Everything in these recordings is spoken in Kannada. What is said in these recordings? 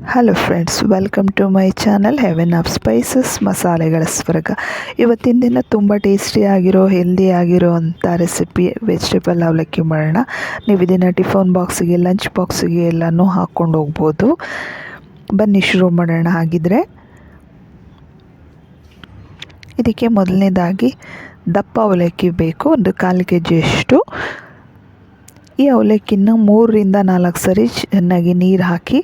Hello friends welcome to my channel heaven of spices ಮಸಾಲೆಗಳ ಸ್ವರ್ಗ ಇವತ್ತಿನ ದಿನ ತುಂಬ ಟೇಸ್ಟಿಯಾಗಿರೋ ಹೆಲ್ದಿ ಆಗಿರೋ ಅಂಥ ರೆಸಿಪಿ ವೆಜಿಟೇಬಲ್ ಅವಲಕ್ಕಿ ಮಾಡೋಣ ನೀವು ಇದನ್ನು ಟಿಫನ್ ಬಾಕ್ಸಿಗೆ ಲಂಚ್ ಬಾಕ್ಸಿಗೆ ಎಲ್ಲನೂ ಹಾಕ್ಕೊಂಡು ಹೋಗ್ಬೋದು ಬನ್ನಿ ಶುರು ಮಾಡೋಣ ಹಾಗಿದ್ರೆ ಇದಕ್ಕೆ ಮೊದಲನೇದಾಗಿ ದಪ್ಪ ಅವಲಕ್ಕಿ ಬೇಕು ಒಂದು ಕಾಲು ಕೆ ಜಿಯಷ್ಟು ಈ ಅವಲಕ್ಕಿನ ಮೂರರಿಂದ ನಾಲ್ಕು ಸರಿ ಚೆನ್ನಾಗಿ ನೀರು ಹಾಕಿ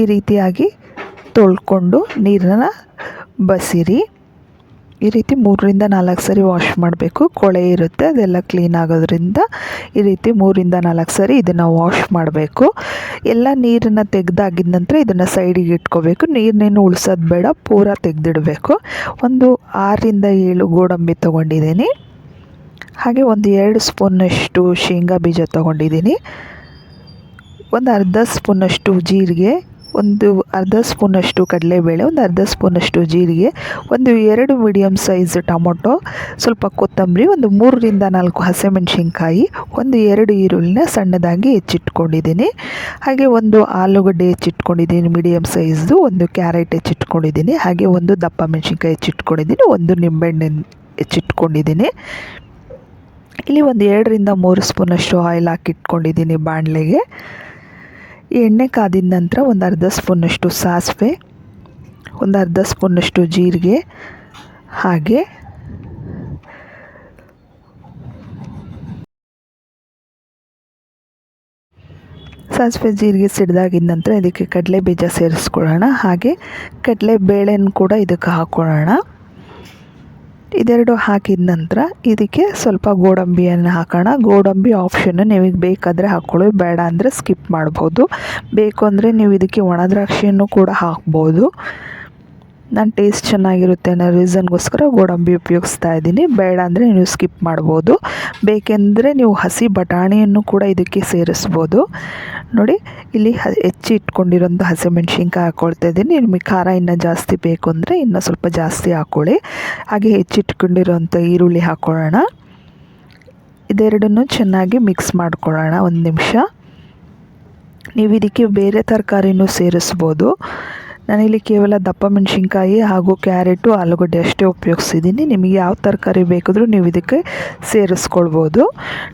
ಈ ರೀತಿಯಾಗಿ ತೊಳ್ಕೊಂಡು ನೀರನ್ನ ಬಸಿರಿ. ಈ ರೀತಿ ಮೂರರಿಂದ ನಾಲ್ಕು ಸರಿ ವಾಶ್ ಮಾಡಬೇಕು. ಕೊಳೆ ಇರುತ್ತೆ, ಅದೆಲ್ಲ ಕ್ಲೀನ್ ಆಗೋದ್ರಿಂದ ಈ ರೀತಿ ಮೂರಿಂದ ನಾಲ್ಕು ಸರಿ ಇದನ್ನು ವಾಶ್ ಮಾಡಬೇಕು. ಎಲ್ಲ ನೀರನ್ನು ತೆಗೆದಾಗಿದ ನಂತರ ಇದನ್ನು ಸೈಡಿಗೆ ಇಟ್ಕೋಬೇಕು. ನೀರನ್ನೇನು ಉಳಿಸೋದು ಬೇಡ, ಪೂರ ತೆಗೆದಿಡಬೇಕು. ಒಂದು ಆರರಿಂದ ಏಳು ಗೋಡಂಬಿ ತೊಗೊಂಡಿದ್ದೀನಿ. ಹಾಗೆ ಒಂದು ಎರಡು ಸ್ಪೂನಷ್ಟು ಶೇಂಗಾ ಬೀಜ ತೊಗೊಂಡಿದ್ದೀನಿ. ಒಂದು ಅರ್ಧ ಸ್ಪೂನಷ್ಟು ಜೀರಿಗೆ, ಒಂದು ಅರ್ಧ ಸ್ಪೂನಷ್ಟು ಕಡಲೆಬೇಳೆ, ಒಂದು ಅರ್ಧ ಸ್ಪೂನಷ್ಟು ಜೀರಿಗೆ, ಒಂದು ಎರಡು ಮೀಡಿಯಮ್ ಸೈಜ್ ಟೊಮೊಟೊ, ಸ್ವಲ್ಪ ಕೊತ್ತಂಬರಿ, ಒಂದು ಮೂರರಿಂದ ನಾಲ್ಕು ಹಸಿಮೆಣಸಿನ್ಕಾಯಿ, ಒಂದು ಎರಡು ಈರುಳ್ಳಿನ ಸಣ್ಣದಾಗಿ ಹೆಚ್ಚಿಟ್ಕೊಂಡಿದ್ದೀನಿ. ಹಾಗೆ ಒಂದು ಆಲೂಗಡ್ಡೆ ಹೆಚ್ಚಿಟ್ಕೊಂಡಿದ್ದೀನಿ ಮೀಡಿಯಮ್ ಸೈಜ್ದು, ಒಂದು ಕ್ಯಾರೆಟ್ ಹೆಚ್ಚಿಟ್ಕೊಂಡಿದ್ದೀನಿ, ಹಾಗೆ ಒಂದು ದಪ್ಪ ಮೆಣಸಿನ್ಕಾಯಿ ಹೆಚ್ಚಿಟ್ಕೊಂಡಿದ್ದೀನಿ, ಒಂದು ನಿಂಬೆಹಣ್ಣು ಹೆಚ್ಚಿಟ್ಕೊಂಡಿದ್ದೀನಿ. ಇಲ್ಲಿ ಒಂದು ಎರಡರಿಂದ ಮೂರು ಸ್ಪೂನಷ್ಟು ಆಯಿಲ್ ಹಾಕಿಟ್ಕೊಂಡಿದ್ದೀನಿ ಬಾಣಲೆಗೆ. ಎಣ್ಣೆ ಕಾದಿದ ನಂತರ ಒಂದು ಅರ್ಧ ಸ್ಪೂನಷ್ಟು ಸಾಸಿವೆ, ಒಂದು ಅರ್ಧ ಸ್ಪೂನಷ್ಟು ಜೀರಿಗೆ, ಹಾಗೆ ಸಾಸಿವೆ ಜೀರಿಗೆ ಸಿಡ್ದಾಗಿದ ನಂತರ ಇದಕ್ಕೆ ಕಡಲೆ ಬೀಜ ಸೇರಿಸ್ಕೊಳ್ಳೋಣ. ಹಾಗೆ ಕಡಲೆ ಬೇಳೆನ ಕೂಡ ಇದಕ್ಕೆ ಹಾಕ್ಕೊಳ್ಳೋಣ ಇದೆರಡು ಹಾಕಿದ ನಂತರ ಇದಕ್ಕೆ ಸ್ವಲ್ಪ ಗೋಡಂಬಿಯನ್ನು ಹಾಕೋಣ. ಗೋಡಂಬಿ ಆಪ್ಷನ್ನು ನಿಮಗೆ ಬೇಕಾದರೆ ಹಾಕ್ಕೊಳ್ಳಿ ಬೇಡ ಅಂದರೆ ಸ್ಕಿಪ್ ಮಾಡ್ಬೋದು. ಬೇಕು ಅಂದರೆ ನೀವು ಇದಕ್ಕೆ ಒಣ ದ್ರಾಕ್ಷಿಯನ್ನು ಕೂಡ ಹಾಕ್ಬೋದು. ನಾನು ಟೇಸ್ಟ್ ಚೆನ್ನಾಗಿರುತ್ತೆ ಅನ್ನೋ ರೀಸನ್ಗೋಸ್ಕರ ಗೋಡಂಬಿ ಉಪಯೋಗಿಸ್ತಾ ಇದ್ದೀನಿ. ಬೇಡ ಅಂದರೆ ನೀವು ಸ್ಕಿಪ್ ಮಾಡ್ಬೋದು. ಬೇಕೆಂದರೆ ನೀವು ಹಸಿ ಬಟಾಣಿಯನ್ನು ಕೂಡ ಇದಕ್ಕೆ ಸೇರಿಸ್ಬೋದು. ನೋಡಿ, ಇಲ್ಲಿ ಹ ಹೆಚ್ಚಿ ಇಟ್ಕೊಂಡಿರೋಂಥ ಹಸಿಮೆಣ್ಸಿನ್ಕಾಯಿ ಹಾಕ್ಕೊಳ್ತಾ ಇದ್ದೀನಿ. ನಿಮಗೆ ಖಾರ ಇನ್ನೂ ಜಾಸ್ತಿ ಬೇಕು ಅಂದರೆ ಇನ್ನೂ ಸ್ವಲ್ಪ ಜಾಸ್ತಿ ಹಾಕ್ಕೊಳ್ಳಿ ಹಾಗೆ ಹೆಚ್ಚಿಟ್ಕೊಂಡಿರೋಂಥ ಈರುಳ್ಳಿ ಹಾಕ್ಕೊಳ್ಳೋಣ ಇದೆರಡನ್ನು ಚೆನ್ನಾಗಿ ಮಿಕ್ಸ್ ಮಾಡ್ಕೊಳ್ಳೋಣ ಒಂದು ನಿಮಿಷ. ನೀವು ಇದಕ್ಕೆ ಬೇರೆ ತರಕಾರಿನೂ ಸೇರಿಸ್ಬೋದು. ನಾನಿಲ್ಲಿ ಕೇವಲ ದಪ್ಪ ಮೆಣಸಿನ್ಕಾಯಿ ಹಾಗೂ ಕ್ಯಾರೆಟು, ಆಲೂಗಡ್ಡೆ ಅಷ್ಟೇ ಉಪಯೋಗಿಸಿದ್ದೀನಿ. ನಿಮಗೆ ಯಾವ ತರಕಾರಿ ಬೇಕಾದರೂ ನೀವು ಇದಕ್ಕೆ ಸೇರಿಸ್ಕೊಳ್ಬೋದು.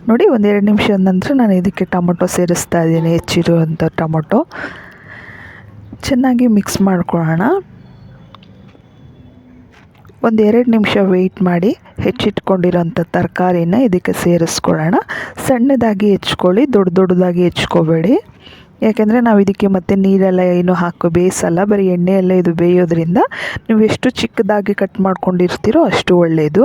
ನೋಡಿ, ಒಂದೆರಡು ನಿಮಿಷದ ನಂತರ ನಾನು ಇದಕ್ಕೆ ಟೊಮೊಟೊ ಸೇರಿಸ್ತಾ ಇದ್ದೀನಿ, ಹೆಚ್ಚಿರುವಂಥ ಟೊಮೊಟೊ. ಚೆನ್ನಾಗಿ ಮಿಕ್ಸ್ ಮಾಡ್ಕೊಳ್ಳೋಣ. ಒಂದು ಎರಡು ನಿಮಿಷ ವೆಯ್ಟ್ ಮಾಡಿ ಹೆಚ್ಚಿಟ್ಕೊಂಡಿರೋಂಥ ತರಕಾರಿನ ಇದಕ್ಕೆ ಸೇರಿಸ್ಕೊಳ್ಳೋಣ. ಸಣ್ಣದಾಗಿ ಹೆಚ್ಕೊಳ್ಳಿ, ದೊಡ್ಡ ದೊಡ್ಡದಾಗಿ ಹೆಚ್ಕೋಬೇಡಿ. ಯಾಕೆಂದರೆ ನಾವು ಇದಕ್ಕೆ ಮತ್ತೆ ನೀರೆಲ್ಲ ಏನು ಹಾಕೋ ಬೇಯಿಸಲ್ಲ ಬರೀ ಎಣ್ಣೆಯೆಲ್ಲ ಇದು ಬೇಯೋದ್ರಿಂದ ನೀವು ಎಷ್ಟು ಚಿಕ್ಕದಾಗಿ ಕಟ್ ಮಾಡ್ಕೊಂಡಿರ್ತೀರೋ ಅಷ್ಟು ಒಳ್ಳೆಯದು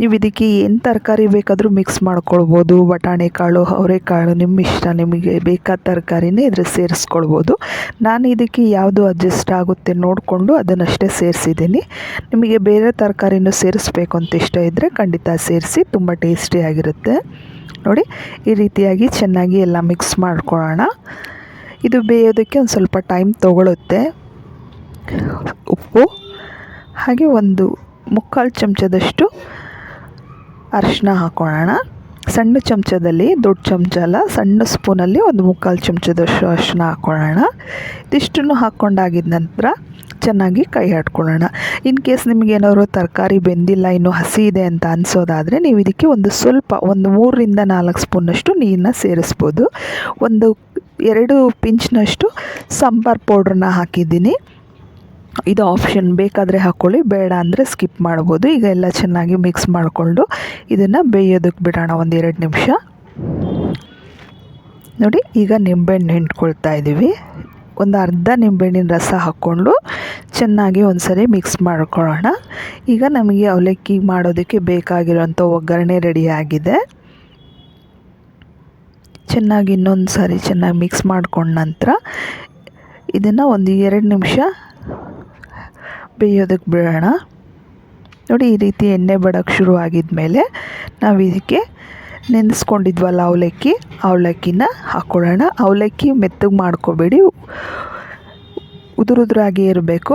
ನೀವು ಇದಕ್ಕೆ ಏನು ತರಕಾರಿ ಬೇಕಾದರೂ ಮಿಕ್ಸ್ ಮಾಡ್ಕೊಳ್ಬೋದು. ಬಟಾಣಿ ಕಾಳು ಅವರೆಕಾಳು ನಿಮ್ಮ ಇಷ್ಟ, ನಿಮಗೆ ಬೇಕಾದ ತರಕಾರಿನೇ ಇದ್ರೆ ಸೇರಿಸ್ಕೊಳ್ಬೋದು. ನಾನು ಇದಕ್ಕೆ ಯಾವುದು ಅಡ್ಜಸ್ಟ್ ಆಗುತ್ತೆ ನೋಡಿಕೊಂಡು ಅದನ್ನಷ್ಟೇ ಸೇರಿಸಿದ್ದೀನಿ. ನಿಮಗೆ ಬೇರೆ ತರಕಾರಿನೂ ಸೇರಿಸ್ಬೇಕು ಅಂತ ಇಷ್ಟ ಇದ್ದರೆ ಖಂಡಿತ ಸೇರಿಸಿ, ತುಂಬ ಟೇಸ್ಟಿಯಾಗಿರುತ್ತೆ ನೋಡಿ, ಈ ರೀತಿಯಾಗಿ ಚೆನ್ನಾಗಿ ಎಲ್ಲ ಮಿಕ್ಸ್ ಮಾಡ್ಕೊಳ್ಳೋಣ. ಇದು ಬೇಯೋದಕ್ಕೆ ಒಂದು ಸ್ವಲ್ಪ ಟೈಮ್ ತೊಗೊಳುತ್ತೆ. ಉಪ್ಪು, ಹಾಗೆ ಒಂದು ಮುಕ್ಕಾಲು ಚಮಚದಷ್ಟು ಅರಿಶಿನ ಹಾಕ್ಕೊಳ್ಳೋಣ ಸಣ್ಣ ಚಮಚದಲ್ಲಿ, ದೊಡ್ಡ ಚಮಚ ಅಲ್ಲ, ಸಣ್ಣ ಸ್ಪೂನಲ್ಲಿ ಒಂದು ಮುಕ್ಕಾಲು ಚಮಚದಷ್ಟು ಅರಿಶಿನ ಹಾಕ್ಕೊಳ್ಳೋಣ ಇದಿಷ್ಟನ್ನು ಹಾಕ್ಕೊಂಡಾಗಿದ್ದ ನಂತರ ಚೆನ್ನಾಗಿ ಕೈ ಆಡ್ಕೊಳ್ಳೋಣ. ಇನ್ ಕೇಸ್ ನಿಮಗೇನಾದ್ರು ತರಕಾರಿ ಬೆಂದಿಲ್ಲ, ಇನ್ನು ಹಸಿ ಇದೆ ಅಂತ ಅನಿಸೋದಾದರೆ ನೀವು ಇದಕ್ಕೆ ಒಂದು ಸ್ವಲ್ಪ, ಒಂದು ಮೂರರಿಂದ ನಾಲ್ಕು ಸ್ಪೂನಷ್ಟು ನೀರನ್ನ ಸೇರಿಸ್ಬೋದು. ಒಂದು ಎರಡು ಪಿಂಚ್ನಷ್ಟು ಸಾಂಬಾರು ಪೌಡ್ರನ್ನ ಹಾಕಿದ್ದೀನಿ. ಇದು ಆಪ್ಷನ್ ಬೇಕಾದರೆ ಹಾಕ್ಕೊಳ್ಳಿ ಬೇಡ ಅಂದರೆ ಸ್ಕಿಪ್ ಮಾಡ್ಬೋದು. ಈಗ ಎಲ್ಲ ಚೆನ್ನಾಗಿ ಮಿಕ್ಸ್ ಮಾಡಿಕೊಂಡು ಇದನ್ನು ಬೇಯೋದಕ್ಕೆ ಬಿಡೋಣ ಒಂದು ಎರಡು ನಿಮಿಷ. ನೋಡಿ, ಈಗ ನಿಂಬೆಹಣ್ಣು ಹಿಂಡ್ಕೊಳ್ತಾ ಇದ್ದೀವಿ ಒಂದು ಅರ್ಧ ನಿಂಬೆಹಣ್ಣಿನ ರಸ ಹಾಕ್ಕೊಂಡು ಚೆನ್ನಾಗಿ ಒಂದ್ಸರಿ ಮಿಕ್ಸ್ ಮಾಡ್ಕೊಳ್ಳೋಣ. ಈಗ ನಮಗೆ ಅವಲಕ್ಕಿ ಮಾಡೋದಕ್ಕೆ ಬೇಕಾಗಿರುವಂಥ ಒಗ್ಗರಣೆ ರೆಡಿಯಾಗಿದೆ ಚೆನ್ನಾಗಿ ಇನ್ನೊಂದು ಸಾರಿ ಚೆನ್ನಾಗಿ ಮಿಕ್ಸ್ ಮಾಡ್ಕೊಂಡ ನಂತರ ಇದನ್ನು ಒಂದು ಎರಡು ನಿಮಿಷ ಬೇಯೋದಕ್ಕೆ ಬಿಡೋಣ. ನೋಡಿ, ಈ ರೀತಿ ಎಣ್ಣೆ ಬಡೋಕ್ಕೆ ಶುರು ಆಗಿದ್ಮೇಲೆ ನಾವು ಇದಕ್ಕೆ ನೆನೆಸ್ಕೊಂಡಿದ್ವಲ್ಲ ಅವಲಕ್ಕಿ, ಅವಲಕ್ಕಿನ ಹಾಕ್ಕೊಳ್ಳೋಣ ಅವಲಕ್ಕಿ ಮೆತ್ತಗೆ ಮಾಡ್ಕೋಬೇಡಿ. ಉದುರುದುರಾಗಿ ಇರಬೇಕು.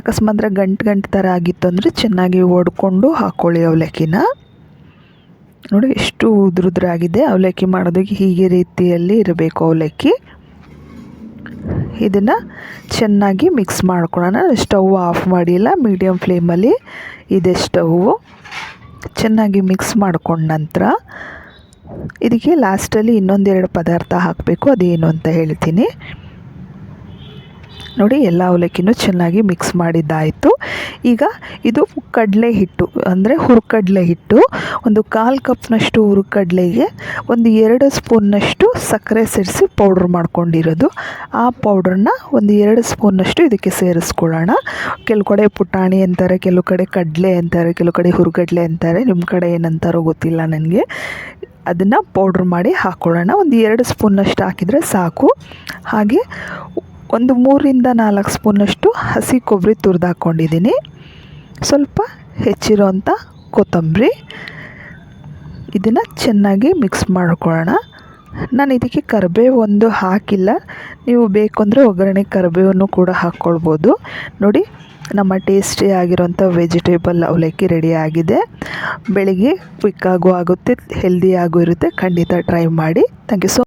ಅಕಸ್ಮಾತ್ರ ಗಂಟು ಗಂಟು ಥರ ಆಗಿತ್ತು ಅಂದರೆ ಚೆನ್ನಾಗಿ ಒಡ್ಕೊಂಡು ಹಾಕ್ಕೊಳ್ಳಿ ಅವಲಕ್ಕಿನ. ನೋಡಿ, ಎಷ್ಟು ಉದುರುದ್ರಾಗಿದೆ. ಅವಲಕ್ಕಿ ಮಾಡೋದಕ್ಕೆ ಹೀಗೆ ರೀತಿಯಲ್ಲಿ ಇರಬೇಕು ಅವಲಕ್ಕಿ. ಇದನ್ನು ಚೆನ್ನಾಗಿ ಮಿಕ್ಸ್ ಮಾಡ್ಕೊಳ್ಳೋಣ ಸ್ಟವ್ ಆಫ್ ಮಾಡಿಲ್ಲ ಮೀಡಿಯಮ್ ಫ್ಲೇಮಲ್ಲಿ ಇದೆ ಸ್ಟವ್ವು ಚೆನ್ನಾಗಿ ಮಿಕ್ಸ್ ಮಾಡ್ಕೊಂಡ ನಂತರ ಇದಕ್ಕೆ ಲಾಸ್ಟಲ್ಲಿ ಇನ್ನೊಂದೆರಡು ಪದಾರ್ಥ ಹಾಕಬೇಕು, ಅದೇನು ಅಂತ ಹೇಳ್ತೀನಿ. ನೋಡಿ ಎಲ್ಲ ಅವಲಕ್ಕಿನೂ ಚೆನ್ನಾಗಿ ಮಿಕ್ಸ್ ಮಾಡಿದ್ದಾಯಿತು. ಈಗ ಇದು ಕಡಲೆ ಹಿಟ್ಟು, ಅಂದರೆ ಹುರ್ಕಡಲೆ ಹಿಟ್ಟು, ಒಂದು ಕಾಲು ಕಪ್ನಷ್ಟು ಹುರ್ಕಡಲೆಗೆ, ಒಂದು ಎರಡು ಸ್ಪೂನ್ನಷ್ಟು ಸಕ್ಕರೆ ಸೇರಿಸಿ ಪೌಡ್ರ್ ಮಾಡ್ಕೊಂಡಿರೋದು. ಆ ಪೌಡ್ರನ್ನ ಒಂದು ಎರಡು ಸ್ಪೂನ್ನಷ್ಟು ಇದಕ್ಕೆ ಸೇರಿಸ್ಕೊಳ್ಳೋಣ. ಕೆಲವು ಕಡೆ ಪುಟಾಣಿ ಅಂತಾರೆ, ಕೆಲವು ಕಡೆ ಕಡಲೆ ಅಂತಾರೆ, ಕೆಲವು ಕಡೆ ಹುರ್ಗಡ್ಲೆ ಅಂತಾರೆ. ನಿಮ್ಮ ಕಡೆ ಏನಂತಾರೋ ಗೊತ್ತಿಲ್ಲ ನನಗೆ. ಅದನ್ನು ಪೌಡ್ರ್ ಮಾಡಿ ಹಾಕ್ಕೊಳ್ಳೋಣ ಒಂದು ಎರಡು ಸ್ಪೂನ್ನಷ್ಟು ಹಾಕಿದರೆ ಸಾಕು. ಹಾಗೆ ಒಂದು ಮೂರಿಂದ ನಾಲ್ಕು ಸ್ಪೂನಷ್ಟು ಹಸಿ ಕೊಬ್ಬರಿ ತುರಿದು ಹಾಕ್ಕೊಂಡಿದ್ದೀನಿ ಸ್ವಲ್ಪ ಹೆಚ್ಚಿರೋಂಥ ಕೊತ್ತಂಬರಿ. ಇದನ್ನು ಚೆನ್ನಾಗಿ ಮಿಕ್ಸ್ ಮಾಡ್ಕೊಳ್ಳೋಣ. ನಾನು ಇದಕ್ಕೆ ಕರಿಬೇವು ಒಂದು ಹಾಕಿಲ್ಲ. ನೀವು ಬೇಕು ಅಂದರೆ ಒಗ್ಗರಣೆ ಕರಿಬೇವನ್ನು ಕೂಡ ಹಾಕ್ಕೊಳ್ಬೋದು. ನೋಡಿ, ನಮ್ಮ ಟೇಸ್ಟಿ ಆಗಿರೋಂಥ ವೆಜಿಟೇಬಲ್ ಅವಲಕ್ಕಿ ರೆಡಿ ಆಗಿದೆ. ಬೆಳಿಗ್ಗೆ ಕ್ವಿಕ್ಕಾಗೂ ಆಗುತ್ತೆ ಹೆಲ್ದಿಯಾಗೂ ಇರುತ್ತೆ. ಖಂಡಿತ ಟ್ರೈ ಮಾಡಿ. Thank you so